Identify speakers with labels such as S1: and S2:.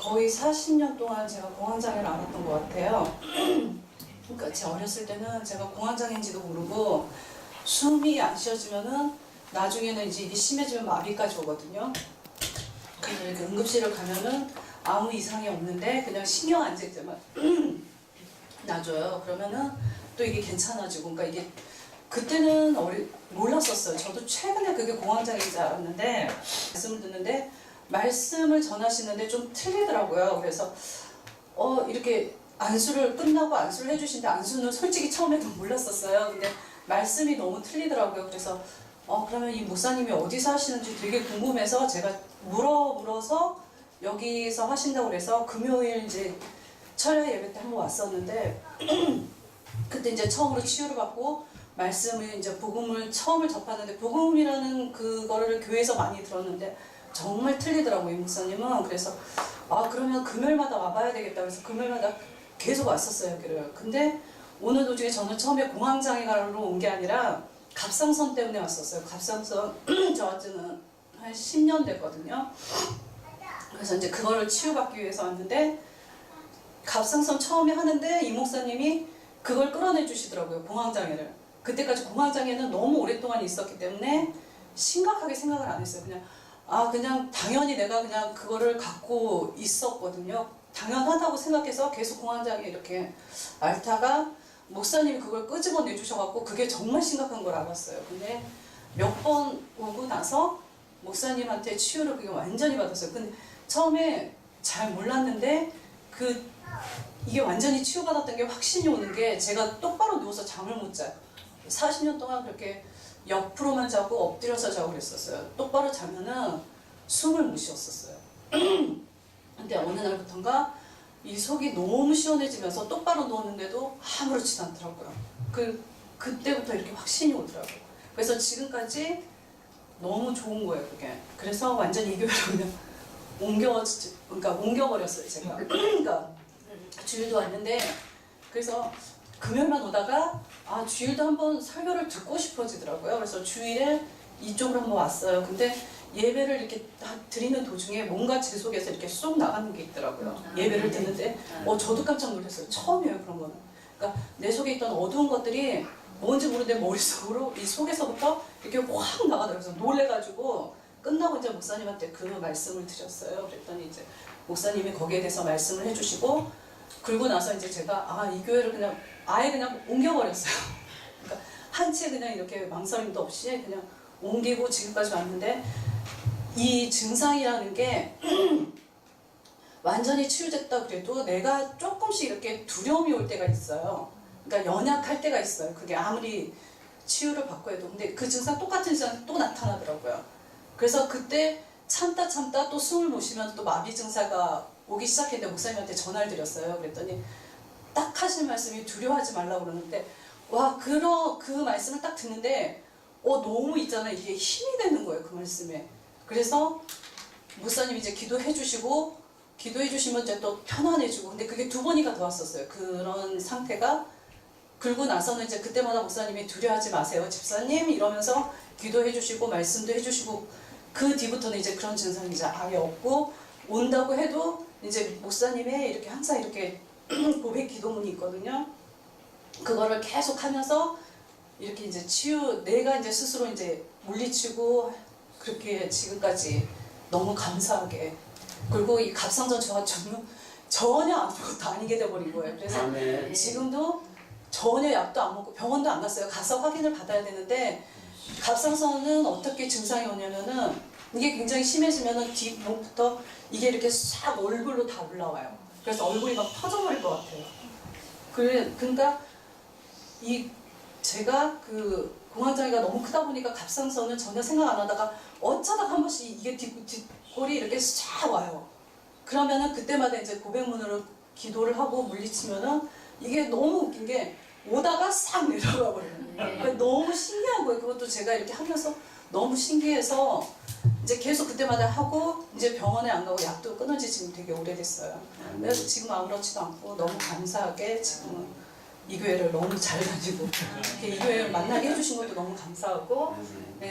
S1: 거의 40년 동안 제가 공황장애를 앓았던 것 같아요. 그러니까 제 어렸을 때는 제가 공황장애인지도 모르고 숨이 안 쉬어지면은 나중에는 이제 심해지면 마비까지 오거든요. 그래서 이렇게 응급실을 가면은 아무 이상이 없는데 그냥 신경 안잴 때만 놔줘요. 그러면은 또 이게 괜찮아지고 그러니까 이게 그때는 어리, 몰랐었어요. 저도 최근에 그게 공황장애인 줄 알았는데 말씀을 듣는데 말씀을 전하시는데 좀 틀리더라고요. 그래서 어 이렇게 안수를 끝나고 안수를 해주시는데 안수는 솔직히 처음에는 몰랐었어요. 근데 말씀이 너무 틀리더라고요. 그래서 어 그러면 이 목사님이 어디서 하시는지 되게 궁금해서 제가 물어 물어서 여기서 하신다고 그래서 금요일 이제 철야 예배 때 한 번 왔었는데 그때 이제 처음으로 치유를 받고 말씀을 이제 복음을 처음을 접하는데 복음이라는 그거를 교회에서 많이 들었는데 정말 틀리더라고요 이 목사님은. 그래서 아 그러면 금요일마다 와봐야 되겠다. 그래서 금요일마다 계속 왔었어요 여기를. 근데 오늘 도중에 저는 처음에 공황장애 가로 온 게 아니라 갑상선 때문에 왔었어요. 갑상선 저한테는 한 10년 됐거든요. 그래서 이제 그거를 치유받기 위해서 왔는데 갑상선 처음에 하는데 이 목사님이 그걸 끌어내 주시더라고요 공황장애를. 그때까지 공황장애는 너무 오랫동안 있었기 때문에 심각하게 생각을 안 했어요. 그냥 아 그냥 당연히 내가 그냥 그거를 갖고 있었거든요. 당연하다고 생각해서 계속 공황장애 이렇게 앓다가 목사님이 그걸 끄집어 내 주셔갖고 그게 정말 심각한 걸 알았어요. 근데 몇 번 오고 나서 목사님한테 치유를 그게 완전히 받았어요. 근데 처음에 잘 몰랐는데 그 이게 완전히 치유받았던 게 확신이 오는 게 제가 똑바로 누워서 잠을 못 자요. 40년 동안 그렇게 옆으로만 자고 엎드려서 자고 그랬었어요. 똑바로 자면은 숨을 못 쉬었었어요. 근데 어느 날부턴가 이 속이 너무 시원해지면서 똑바로 누웠는데도 아무렇지도 않더라고요. 그, 그때부터 이렇게 확신이 오더라고요. 그래서 지금까지 너무 좋은 거예요, 그게. 그래서 완전히 이 교회로 그냥 옮겨, 그러니까 옮겨버렸어요, 제가. 그러니까 주일도 왔는데 그래서 금요일만 오다가 아 주일도 한번 설교를 듣고 싶어지더라고요. 그래서 주일에 이쪽으로 한번 왔어요. 근데 예배를 이렇게 다 드리는 도중에 뭔가 제 속에서 이렇게 쏙 나가는 게 있더라고요. 예배를 듣는데 어 저도 깜짝 놀랐어요. 처음이에요 그런 거는. 그러니까 내 속에 있던 어두운 것들이 뭔지 모르는데 머릿속으로 이 속에서부터 이렇게 확 나가더라고요. 그래서 놀래가지고 끝나고 이제 목사님한테 그 말씀을 드렸어요. 그랬더니 이제 목사님이 거기에 대해서 말씀을 해주시고 그러고 나서 이제 제가 아 이 교회를 그냥 아예 그냥 옮겨버렸어요. 그러니까 한치의 그냥 이렇게 망설임도 없이 그냥 옮기고 지금까지 왔는데 이 증상이라는 게 완전히 치유됐다 그래도 내가 조금씩 이렇게 두려움이 올 때가 있어요. 그러니까 연약할 때가 있어요. 그게 아무리 치유를 받고 해도 근데 그 증상 똑같은 증상이 또 나타나더라고요. 그래서 그때 참다 참다 또 숨을 못 쉬면 또 마비 증사가 오기 시작했는데 목사님한테 전화를 드렸어요. 그랬더니 딱 하신 말씀이 두려워하지 말라고 그러는데 와 그러 그 말씀을 딱 듣는데 어 너무 있잖아 이게 힘이 되는 거예요 그 말씀에. 그래서 목사님이 이제 기도해 주시고 기도해 주시면 이제 또 편안해지고 근데 그게 두 번이가 더 왔었어요. 그런 상태가 그러고 나서는 이제 그때마다 목사님이 두려워하지 마세요 집사님 이러면서 기도해 주시고 말씀도 해 주시고 그 뒤부터는 이제 그런 증상이 이제 아예 없고 온다고 해도 이제 목사님의 이렇게 항상 이렇게 고백 기도문이 있거든요. 그거를 계속 하면서 이렇게 이제 치유 내가 이제 스스로 이제 물리치고 그렇게 지금까지 너무 감사하게 그리고 이 갑상선 저하 전혀 전혀 아무것도 아니게 돼버린 거예요. 그래서
S2: 아멘.
S1: 지금도 전혀 약도 안 먹고 병원도 안 갔어요. 가서 확인을 받아야 되는데 갑상선은 어떻게 증상이 오냐면은 이게 굉장히 심해지면은 뒷목부터 이게 이렇게 싹 얼굴로 다 올라와요. 그래서 얼굴이 막 터져버릴 것 같아요. 그래, 그러니까 이 제가 그 공황장애가 너무 크다 보니까 갑상선은 전혀 생각 안 하다가 어쩌다가 한 번씩 이게 뒷, 뒷골이 이렇게 싹 와요. 그러면은 그때마다 이제 고백문으로 기도를 하고 물리치면은 이게 너무 웃긴 게 오다가 싹 내려가 버려요. 그러니까 너무 신기한 거예요. 그것도 제가 이렇게 하면서 너무 신기해서 이제 계속 그때마다 하고 이제 병원에 안 가고 약도 끊어지 지금 되게 오래됐어요. 그래서 지금 아무렇지도 않고 너무 감사하게 지금은 이 교회를 너무 잘 다니고 이렇게 이 교회를 만나게 해주신 것도 너무 감사하고
S2: 아멘.
S1: 네.